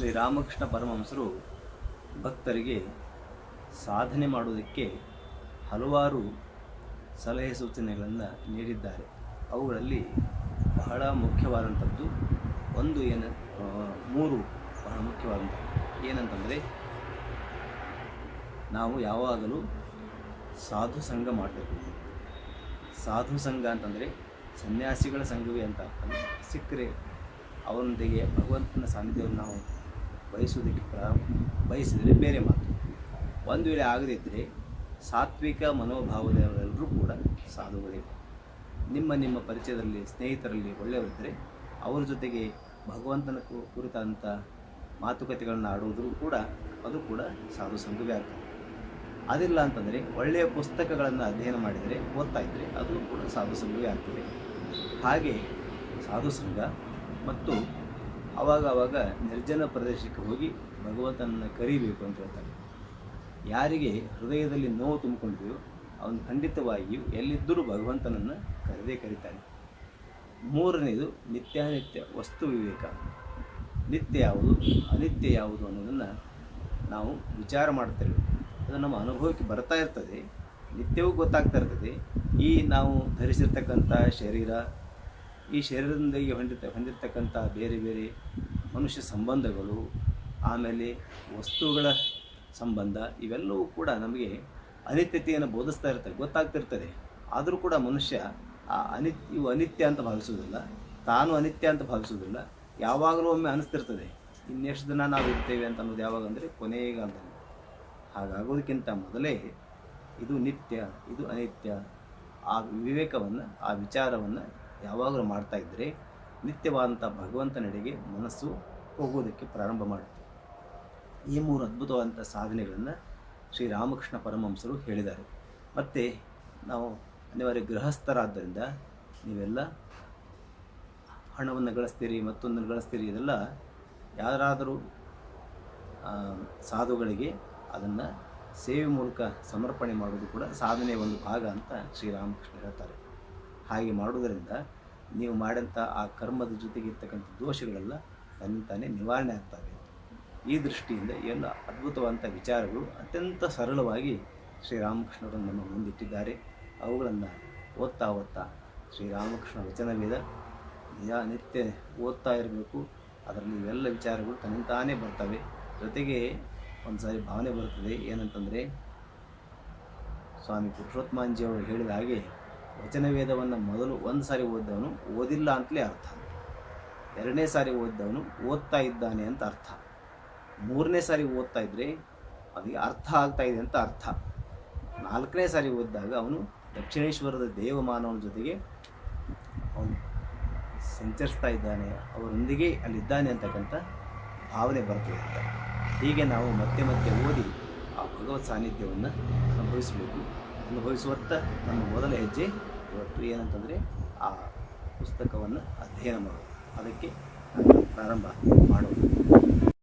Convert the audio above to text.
ಶ್ರೀ ರಾಮಕೃಷ್ಣ ಪರಮಹಂಸರು ಭಕ್ತರಿಗೆ ಸಾಧನೆ ಮಾಡುವುದಕ್ಕೆ ಹಲವಾರು ಸಲಹೆ ಸೂಚನೆಗಳನ್ನು ನೀಡಿದ್ದಾರೆ ಅವುಗಳಲ್ಲಿ ಬಹಳ ಮುಖ್ಯವಾದಂಥದ್ದು ಒಂದು ಏನು ಮೂರು ಬಹಳ ಮುಖ್ಯವಾದಂಥದ್ದು ಏನಂತಂದರೆ, ನಾವು ಯಾವಾಗಲೂ ಸಾಧು ಸಂಘ ಮಾಡಬೇಕು ಸಾಧು ಸಂಘ ಅಂತಂದರೆ ಸನ್ಯಾಸಿಗಳ ಸಂಘವೇ ಅಂತ. ಸಿಕ್ಕರೆ ಅವರೊಂದಿಗೆ ಭಗವಂತನ ಸಾನ್ನಿಧ್ಯವನ್ನು ನಾವು ಬಯಸುವುದಕ್ಕೆ ಪ್ರ, ಬಯಸಿದರೆ ಬೇರೆ ಮಾತು. ಒಂದು ವೇಳೆ ಆಗದಿದ್ದರೆ ಸಾತ್ವಿಕ ಮನೋಭಾವದವರೆಲ್ಲರೂ ಕೂಡ ಸಾಧುಗಳೇ. ನಿಮ್ಮ ನಿಮ್ಮ ಪರಿಚಯದಲ್ಲಿ, ಸ್ನೇಹಿತರಲ್ಲಿ ಒಳ್ಳೆಯವರಿದ್ದರೆ ಅವರ ಜೊತೆಗೆ ಭಗವಂತನ ಕುರಿತಾದಂಥ ಮಾತುಕತೆಗಳನ್ನು ಆಡುವುದರೂ ಕೂಡ ಅದು ಕೂಡ ಸಾಧು ಸಂಘವೇ ಆಗ್ತದೆ. ಅದಿಲ್ಲ ಅಂತಂದರೆ ಒಳ್ಳೆಯ ಪುಸ್ತಕಗಳನ್ನು ಅಧ್ಯಯನ ಮಾಡಿದರೆ, ಓದ್ತಾ ಇದ್ದರೆ ಅದು ಕೂಡ ಸಾಧು ಸಂಘವೇ ಆಗ್ತದೆ. ಹಾಗೆ ಸಾಧು ಸಂಘ ಮತ್ತು ಆವಾಗ ಆವಾಗ ನಿರ್ಜನ ಪ್ರದೇಶಕ್ಕೆ ಹೋಗಿ ಭಗವಂತನನ್ನು ಕರೀಬೇಕು ಅಂತ ಹೇಳ್ತಾರೆ. ಯಾರಿಗೆ ಹೃದಯದಲ್ಲಿ ನೋವು ತುಂಬಿಕೊಂಡಿದೆಯೋ ಅವನು ಖಂಡಿತವಾಗಿಯೂ ಎಲ್ಲಿದ್ದರೂ ಭಗವಂತನನ್ನು ಕರೆದೇ ಕರೀತಾನೆ. ಮೂರನೆಯದು ನಿತ್ಯಾನಿತ್ಯ ವಸ್ತು ವಿವೇಕ. ನಿತ್ಯ ಯಾವುದು, ಅನಿತ್ಯ ಯಾವುದು ಅನ್ನೋದನ್ನು ನಾವು ವಿಚಾರ ಮಾಡ್ತೇವೆ ಅದು ನಮ್ಮ ಅನುಭವಕ್ಕೆ ಬರ್ತಾ ಇರ್ತದೆ, ನಿತ್ಯವೂ ಗೊತ್ತಾಗ್ತಾ ಇರ್ತದೆ. ಈ ನಾವು ಧರಿಸಿರ್ತಕ್ಕಂಥ ಶರೀರ ಈ ಶರೀರದೊಂದಿಗೆ ಹೊಂದಿರ್ತ ಹೊಂದಿರತಕ್ಕಂಥ ಬೇರೆ ಬೇರೆ ಮನುಷ್ಯ ಸಂಬಂಧಗಳು, ಆಮೇಲೆ ವಸ್ತುಗಳ ಸಂಬಂಧ, ಇವೆಲ್ಲವೂ ಕೂಡ ನಮಗೆ ಅನಿತ್ಯತೆಯನ್ನು ಬೋಧಿಸ್ತಾ ಇರ್ತದೆ, ಗೊತ್ತಾಗ್ತಿರ್ತದೆ. ಆದರೂ ಕೂಡ ಮನುಷ್ಯ ಆ ಅನಿತ್ಯ, ಇವು ಅನಿತ್ಯ ಅಂತ ಭಾವಿಸೋದಿಲ್ಲ ತಾನು ಅನಿತ್ಯ ಅಂತ ಭಾವಿಸೋದಿಲ್ಲ ಯಾವಾಗಲೂ ಒಮ್ಮೆ ಅನಿಸ್ತಿರ್ತದೆ. ಇನ್ನೆಷ್ಟು ದಿನ ನಾವು ಇರ್ತೇವೆ ಅಂತ ಅನ್ನೋದು ಯಾವಾಗ ಅಂದರೆ ಅಂತ ಹಾಗಾಗೋದಕ್ಕಿಂತ ಮೊದಲೇ ಇದು ನಿತ್ಯ, ಇದು ಅನಿತ್ಯ. ಆ ವಿವೇಕವನ್ನು, ಆ ವಿಚಾರವನ್ನು ಯಾವಾಗಲೂ ಮಾಡ್ತಾ ಇದ್ದರೆ ನಿತ್ಯವಾದಂಥ ಭಗವಂತನೆಡೆಗೆ ಮನಸ್ಸು ಹೋಗೋದಕ್ಕೆ ಪ್ರಾರಂಭ ಮಾಡುತ್ತೆ. ಈ ಮೂರು ಅದ್ಭುತವಾದಂಥ ಸಾಧನೆಗಳನ್ನು ಶ್ರೀರಾಮಕೃಷ್ಣ ಪರಮಹಂಸರು ಹೇಳಿದ್ದಾರೆ. ಮತ್ತು ನಾವು ಅನಿವಾರ್ಯ ಗೃಹಸ್ಥರಾದ್ದರಿಂದ ನೀವೆಲ್ಲ ಹಣವನ್ನು ಗಳಿಸ್ತೀರಿ, ಮತ್ತೊಂದನ್ನು ಗಳಿಸ್ತೀರಿ, ಇದೆಲ್ಲ ಯಾರಾದರೂ ಸಾಧುಗಳಿಗೆ ಅದನ್ನು ಸೇವೆ ಮೂಲಕ ಸಮರ್ಪಣೆ ಮಾಡೋದು ಕೂಡ ಸಾಧನೆಯ ಒಂದು ಭಾಗ ಅಂತ ಶ್ರೀರಾಮಕೃಷ್ಣ ಹೇಳ್ತಾರೆ. ಹಾಗೆ ಮಾಡುವುದರಿಂದ ನೀವು ಮಾಡಿದಂಥ ಆ ಕರ್ಮದ ಜೊತೆಗೆ ಇರ್ತಕ್ಕಂಥ ದೋಷಗಳೆಲ್ಲ ತಾನೇ ನಿವಾರಣೆ ಆಗ್ತವೆ. ಈ ದೃಷ್ಟಿಯಿಂದ ಎಲ್ಲ ಅದ್ಭುತವಾದಂಥ ವಿಚಾರಗಳು ಅತ್ಯಂತ ಸರಳವಾಗಿ ಶ್ರೀರಾಮಕೃಷ್ಣರು ನಮ್ಮ ಮುಂದಿಟ್ಟಿದ್ದಾರೆ. ಅವುಗಳನ್ನು ಓದ್ತಾ ಓದ್ತಾ ಶ್ರೀರಾಮಕೃಷ್ಣ ವಚನವಿದ ನಿಜ ನಿತ್ಯ ಓದ್ತಾ ಇರಬೇಕು. ಅದರಲ್ಲಿ ಇವೆಲ್ಲ ವಿಚಾರಗಳು ತನ್ನಿಂತಾನೇ ಬರ್ತವೆ. ಜೊತೆಗೆ ಒಂದು ಸಾರಿ ಭಾವನೆ ಬರುತ್ತದೆ ಏನಂತಂದರೆ ಸ್ವಾಮಿ ಪುರುಷೋತ್ತಮಾಂಜಿಯವರು ಹೇಳಿದ ಹಾಗೆ ವಚನ ವೇದವನ್ನು ಮೊದಲು ಒಂದು ಸಾರಿ ಓದಿದವನು, ಓದಿಲ್ಲ ಅಂತಲೇ ಅರ್ಥ. ಎರಡನೇ ಸಾರಿ ಓದಿದವನು ಓದ್ತಾ ಇದ್ದಾನೆ ಅಂತ ಅರ್ಥ. ಮೂರನೇ ಸಾರಿ ಓದ್ತಾ ಇದ್ದರೆ ಅವನಿಗೆ ಅರ್ಥ ಆಗ್ತಾ ಇದೆ ಅಂತ ಅರ್ಥ. ನಾಲ್ಕನೇ ಸಾರಿ ಓದಿದಾಗ ಅವನು ದಕ್ಷಿಣೇಶ್ವರದ ದೇವಮಾನವನ ಜೊತೆಗೆ ಅವನು ಸಂಚರಿಸ್ತಾ ಇದ್ದಾನೆ, ಅವರೊಂದಿಗೆ ಅಲ್ಲಿದ್ದಾನೆ ಅಂತಕ್ಕಂಥ ಭಾವನೆ ಬರ್ತದೆ ಅಂತ. ಹೀಗೆ ನಾವು ಮತ್ತೆ ಮತ್ತೆ ಓದಿ ಆ ಭಗವತ್ ಸಾನ್ನಿಧ್ಯವನ್ನು ಅನುಭವಿಸಬೇಕು ಅನುಭವಿಸುವತ್ತ ನಮ್ಮ ಮೊದಲ ಹೆಜ್ಜೆ ಇವತ್ತು ಏನಂತಂದರೆ ಆ ಪುಸ್ತಕವನ್ನು ಅಧ್ಯಯನ ಮಾಡೋದು. ಅದಕ್ಕೆ ಪ್ರಾರಂಭ ಮಾಡೋದು.